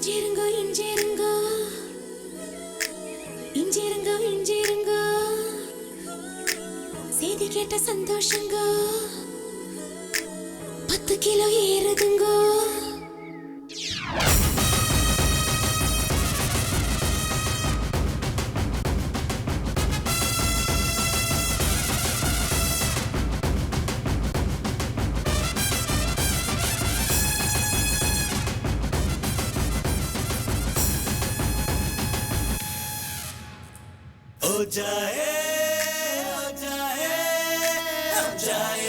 இஞ்சிருங்கோ இஞ்சிருங்கோ. இஞ்சிருங்கோ இஞ்சிருங்கோ. செய்தி கேட்ட சந்தோஷங்கோ. பத்து கிலோ ஏறுதுங்கோ. हो जाए हो जाए हो जाए।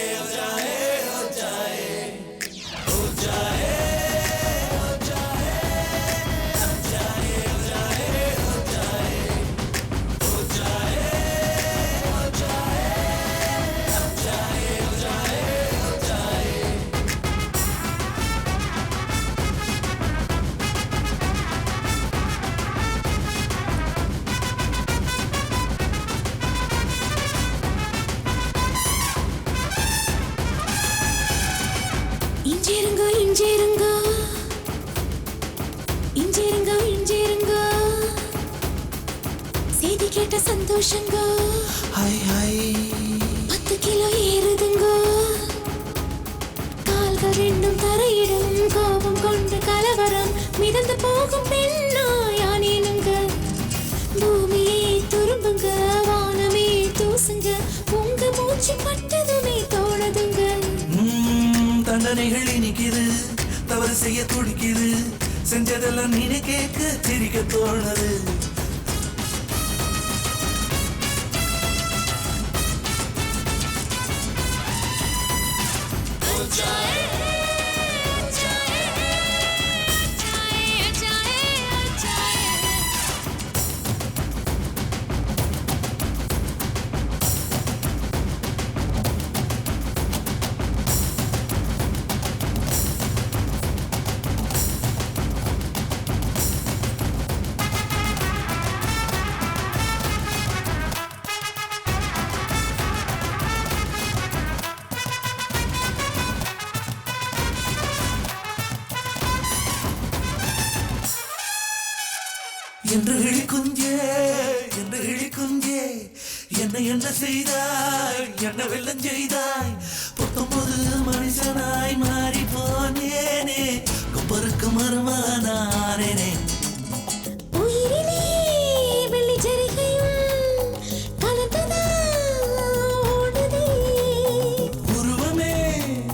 கேட்ட சந்தோஷங்கோ? Hi hi. பத்து கிலோ ஏறுதுங்கோ? கால்கள் ரெண்டும் தரையிடும். கோபம் கொண்டு கலவரம் மிதந்து போகும் பெண்ணோ யானேனுங்க பூமியே துரும்புங்க வானமே தூசுங்க. உங்க மூச்சு பட்டதுமே தோணுதுங்க. தண்டனைகள் இனிக்குது. தவறு செய்ய துடிக்குது. செஞ்சதெல்லாம் நினை கேட்க சிரிக்க தோணுது. joy. என்று இழிக்குஞ்சே என்று இழிக்குஞ்சே என்ன என்ன செய்தாய்? என்ன வெள்ளம் செய்தாய்? பத்தொன்பது மனுஷனாய் மாறி போனேனே கொப்பருக்கு மருமானானேனே உருவமே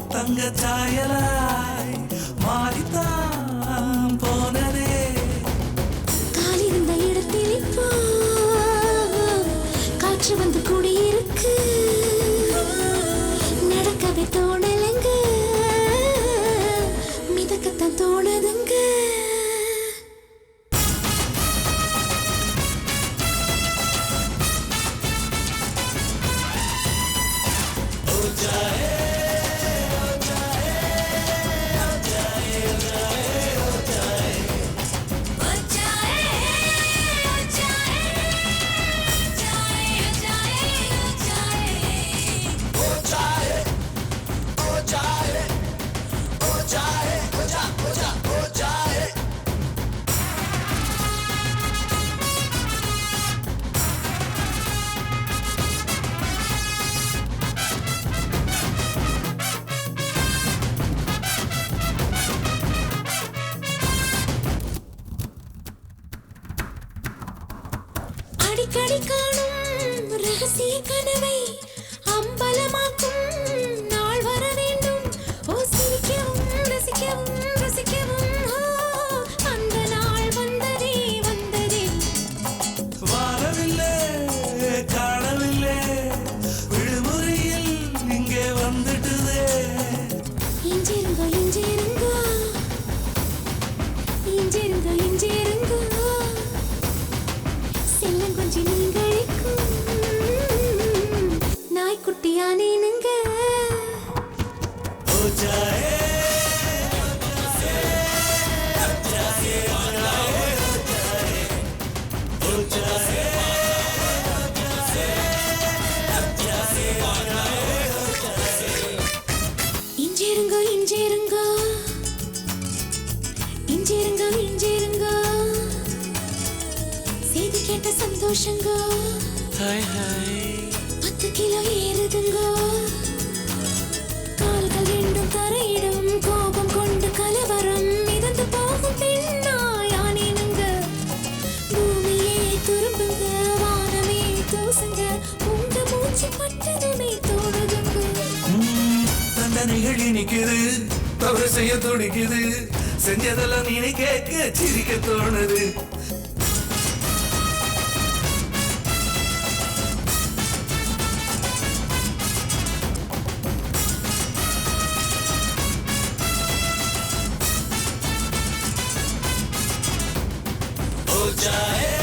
தங்க சாயலாய் காணும் ரகசிய கனவை துணையா நீனுங்க இஞ்சிருங்கோ இஞ்சிருங்கோ. இஞ்சிருங்கோ இஞ்சிருங்கோ. செய்தி கேட்ட சந்தோஷங்கோ. ஹாய் ஹாய் பத்து கிலோ ஈர சிந்தனைகள் இனிக்குது தவறு செய்ய துடிக்குது செஞ்சதெல்லாம் நீனை கேட்க சிரிக்க தோணுது. चाहे